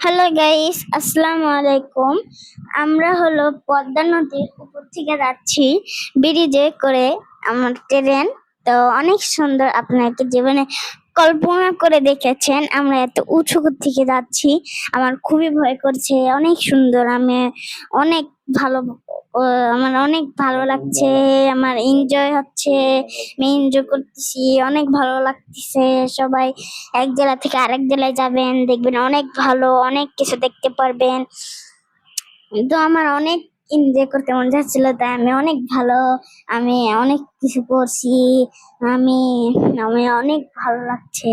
Hello guys আসসালামু আলাইকুম আমরা হলো পদ্মা নদীর উপর থেকে যাচ্ছি। ব্রিজে করে আমার ট্রেন তো অনেক সুন্দর আপনাকে জীবনে কল্পনা করে দেখেছেন। আমরা এত উঁচু থেকে যাচ্ছি। আমার খুবই ভয় করছে। অনেক সুন্দর। আমি অনেক ভালো ও, আমার অনেক ভালো লাগছে আমার এনজয় হচ্ছে আমি এনজয় করতেছি অনেক ভালো লাগতেছে সবাই এক জেলা থেকে আরেক জেলায় যাবেন দেখবেন অনেক ভালো অনেক কিছু দেখতে পারবেন। তো আমার অনেক এনজয় করতে মন যাচ্ছিল তাই আমি অনেক ভালো আমি অনেক কিছু করছি আমি আমি অনেক ভালো লাগছে।